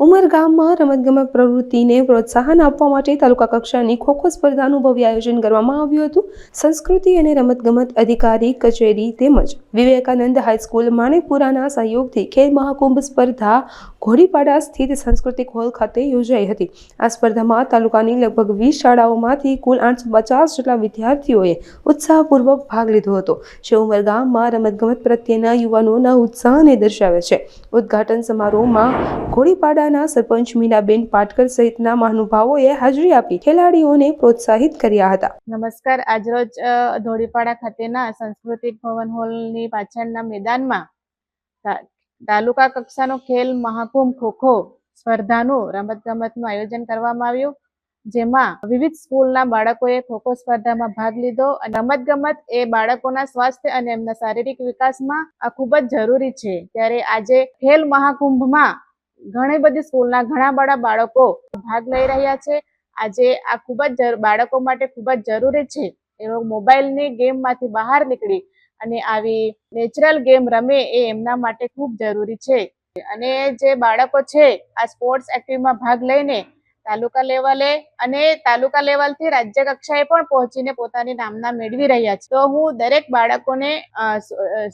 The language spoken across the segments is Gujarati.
ઉમરગામમાં રમતગમત પ્રવૃત્તિને પ્રોત્સાહન આપવા માટે તાલુકા કક્ષાની ખોખો સ્પર્ધાનું ભવ્ય આયોજન કરવામાં આવ્યું હતું. સંસ્કૃતિ અને રમતગમત અધિકારી કચેરી તેમજ વિવેકાનંદ હાઈસ્કૂલ માણેકપુરાના સહયોગથી ખેલ મહાકુંભ સ્પર્ધા ઘોડીપાડા સ્થિત સાંસ્કૃતિક હોલ ખાતે યોજાઈ હતી. આ સ્પર્ધામાં તાલુકાની લગભગ વીસ શાળાઓમાંથી કુલ આઠસો પચાસ જેટલા વિદ્યાર્થીઓએ ઉત્સાહપૂર્વક ભાગ લીધો હતો, જે ઉમરગામમાં રમતગમત પ્રત્યેના યુવાનોના ઉત્સાહને દર્શાવે છે. ઉદ્ઘાટન સમારોહમાં ઘોડીપાડાના સરપંચ મીનાબેન પાટકર સહિતના મહાનુભાવોએ હાજરી આપી ખેલાડીઓને પ્રોત્સાહિત કર્યા હતા. નમસ્કાર. આજરોજ ધોળીપાડા ખાતેના સાંસ્કૃતિક ભવન હોલની પાછળના મેદાનમાં તાલુકા કક્ષાનો ખેલ મહાકુંભ ખોખો સ્પર્ધાનું રમતગમતનું આયોજન કરવામાં આવ્યું, જેમાં વિવિધ સ્કૂલના બાળકોએ ખોખો સ્પર્ધામાં ભાગ લીધો અને રમતગમત એ બાળકોના સ્વાસ્થ્ય અને એમના શારીરિક વિકાસમાં આ ખૂબ જ જરૂરી છે. ત્યારે આજે ખેલ મહાકુંભમાં ઘણી બધી સ્કૂલના ઘણા બધા બાળકો ભાગ લઈ રહ્યા છે. આજે આ ખૂબ જ બાળકો માટે ખૂબ જ જરૂરી છે એવો મોબાઈલની ગેમમાંથી બહાર નીકળી અને આવી નેચરલ ગેમ રમે એ એમના માટે ખૂબ જરૂરી છે. અને જે બાળકો છે આ સ્પોર્ટ્સ એક્ટિવમાં ભાગ લઈને તાલુકા લેવલે અને તાલુકા લેવલથી રાજ્ય કક્ષાએ પણ પહોંચીને પોતાની નામના મેળવી રહ્યા છે. તો હું દરેક બાળકોને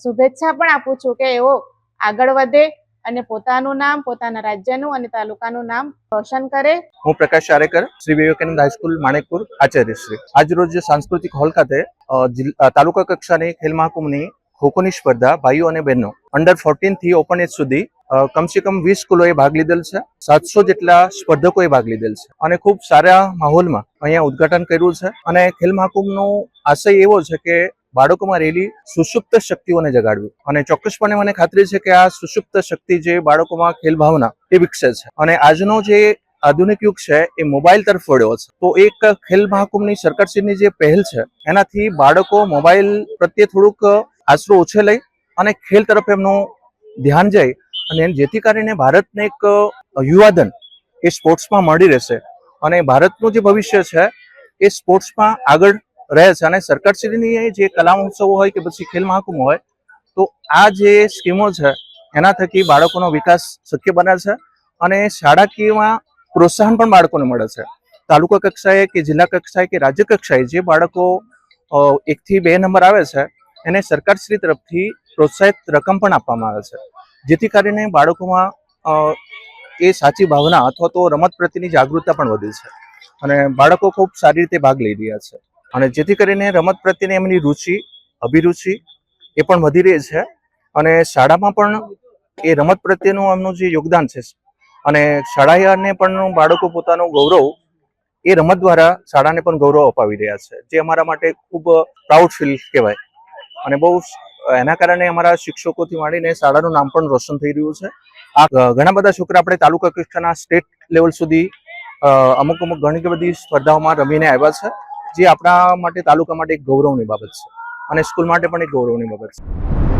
શુભેચ્છા પણ આપું છું કે એઓ આગળ વધે અને પોતાનું નામ, પોતાના રાજ્યનું અને તાલુકાનું નામ રોશન કરે. હું પ્રકાશ ચારેકર, શ્રી વિવેકાનંદ હાઈસ્કૂલ માણેકપુર, આચાર્ય શ્રી. આજરોજ સાંસ્કૃતિક હોલ ખાતે તાલુકા કક્ષાની ખેલ મહાકુંભની ખોખોની સ્પર્ધા ભાઈઓ અને બહેનો અંડર ફોર્ટીનથી ઓપન એજ સુધી કમસે કમ વીસ સ્કૂલોએ ભાગ લીધેલ છે. સાતસો જેટલા સ્પર્ધકોએ ભાગ લીધેલ છે. અને ખૂબ સારા માહોલમાં અહીંયા ઉદ્ઘાટન કર્યું છે. અને ખેલ મહાકુંભનો આશય એવો છે કે બાળકોમાં રહેલી સુષુપ્ત શક્તિઓને જગાડવી. અને ચોક્કસપણે મને ખાતરી છે કે આ સુષુપ્ત શક્તિ જે બાળકોમાં ખેલ ભાવના એ વિકસે છે. અને આજનો જે આધુનિક યુગ છે એ મોબાઈલ તરફ વળ્યો છે. તો એક ખેલ મહાકુંભની સરકારશ્રીની જે પહેલ છે, એનાથી બાળકો મોબાઈલ પ્રત્યે થોડુંક આશરો ઓછે લઈ અને ખેલ તરફ એમનું ધ્યાન જાય. અને જેથી કરીને ભારતને એક યુવાધન એ સ્પોર્ટ્સમાં મળી રહેશે. અને ભારતનું જે ભવિષ્ય છે એ સ્પોર્ટ્સમાં આગળ રહે છે અને સરકારશ્રીની જે કલા મહોત્સવો હોય કે પછી ખેલ મહાકુંભ હોય, તો આ જે સ્કીમો છે, એના થકી બાળકોનો વિકાસ શક્ય બને છે અને શાળાકીયમાં પ્રોત્સાહન પણ બાળકોને મળે છે. તાલુકા કક્ષાએ કે જિલ્લા કક્ષાએ કે રાજ્ય કક્ષાએ જે બાળકો એકથી બે નંબર આવે છે, એને સરકારશ્રી તરફથી પ્રોત્સાહિત રકમ પણ આપવામાં આવે છે. જેથી કરીને બાળકોમાં એ સાચી ભાવના અથવા તો રમત પ્રત્યેની જાગૃતતા પણ વધી છે અને બાળકો ખૂબ સારી રીતે ભાગ લઈ રહ્યા છે. અને જેથી કરીને રમત પ્રત્યેની એમની રુચિ, અભિરુચિ એ પણ વધી રહી છે. અને શાળામાં પણ એ રમત પ્રત્યેનું એમનું જે યોગદાન છે. અને શાળાને પણ બાળકો પોતાનું ગૌરવ એ રમત દ્વારા શાળાને પણ ગૌરવ અપાવી રહ્યા છે, જે અમારા માટે ખૂબ પ્રાઉડ ફીલ કહેવાય. અને બહુ એના કારણે અમારા શિક્ષકોથી માંડીને શાળાનું નામ પણ રોશન થઈ રહ્યું છે. આ ઘણા બધા છોકરા આપણે તાલુકા કક્ષાના સ્ટેટ લેવલ સુધી અમુક અમુક ઘણી બધી સ્પર્ધાઓમાં રમીને આવ્યા છે. જે આપણા માટે તાલુકા માટે એક ગૌરવની બાબત છે અને સ્કૂલ માટે પણ એક ગૌરવની બાબત છે.